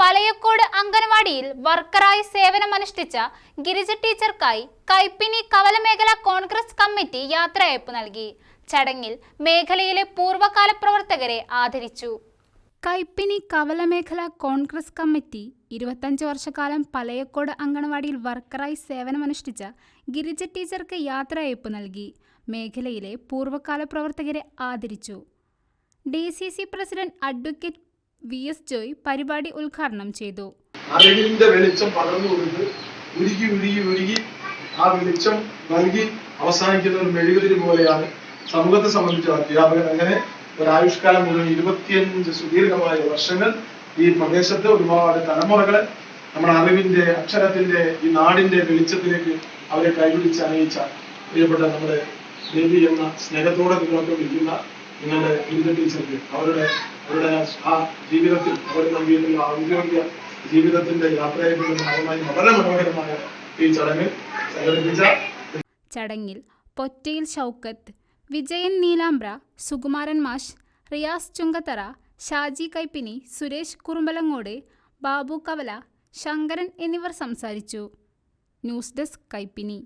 പലയക്കോട് അംഗൻവാടിയിൽ വർക്കറായി സേവനമനുഷ്ഠിച്ച ഗിരിജ ടീച്ചർക്കായി കൈപ്പിനി കവലമേഖല കോൺഗ്രസ് കമ്മിറ്റി യാത്രയയപ്പ് നൽകി. ചടങ്ങിൽ മേഖലയിലെ പൂർവകാല പ്രവർത്തകരെ ആദരിച്ചു. കൈപ്പിനി കവലമേഖല കോൺഗ്രസ് കമ്മിറ്റി ഇരുപത്തഞ്ച് വർഷക്കാലം പലയക്കോട് അങ്കണവാടിയിൽ വർക്കറായി സേവനമനുഷ്ഠിച്ച ഗിരിജ ടീച്ചർക്ക് യാത്രയയപ്പ് നൽകി. മേഖലയിലെ പൂർവകാല പ്രവർത്തകരെ ആദരിച്ചു. D C C president advocate V S Joy പരിപാടി ഉദ്ഘാടനം ചെയ്തു. അറിവിന്റെ വെളിച്ചം പകർന്നു ഉരുകി ഉരുകി ഉരുകി ആ വെളിച്ചം നൽകി അവസാനിക്കുന്ന ഒരു മെഴുകുതിരി പോലെയാണ് സമൂഹത്തെ സംബന്ധിച്ച അധ്യാപകൻ. അങ്ങനെ ഒരു ആയുഷ്കാലം മുഴുവൻ ഇരുപത്തിയഞ്ച് സുദീർഘമായ വർഷങ്ങൾ ഈ പ്രദേശത്ത് ഒരുപാട് തലമുറകളെ നമ്മുടെ അറിവിന്റെ അക്ഷരത്തിന്റെ ഈ നാടിന്റെ വെളിച്ചത്തിലേക്ക് അവരെ കൈപിടിച്ച് അനയിച്ച പ്രിയപ്പെട്ട നമ്മുടെ ദേവി എന്ന സ്നേഹത്തോടെ നിങ്ങളൊക്കെ വിളിക്കുന്ന നിങ്ങളുടെ ബിരുദ ടീച്ചർക്ക് അവരുടെ അവരുടെ ആ ജീവിതത്തിൽ അവർ നൽകിയിട്ടുള്ള ഔദ്യോഗിക ജീവിതത്തിന്റെ യാത്രയായിട്ടുള്ള ഭാഗമായി വളരെ മനോഹരമായ ഈ ചടങ്ങ് സംഘടിപ്പിച്ച ചടങ്ങിൽ പൊറ്റയിൽ ഷൗക്കത്ത് വിജയൻ നീലാംബ്ര സുകുമാരൻ മാഷ് റിയാസ് ചുങ്കത്തറ ഷാജി കൈപ്പിനി സുരേഷ് കുറുമ്പലങ്ങോട് ബാബു കവല ശങ്കരൻ എന്നിവർ സംസാരിച്ചു. News desk Kaippini.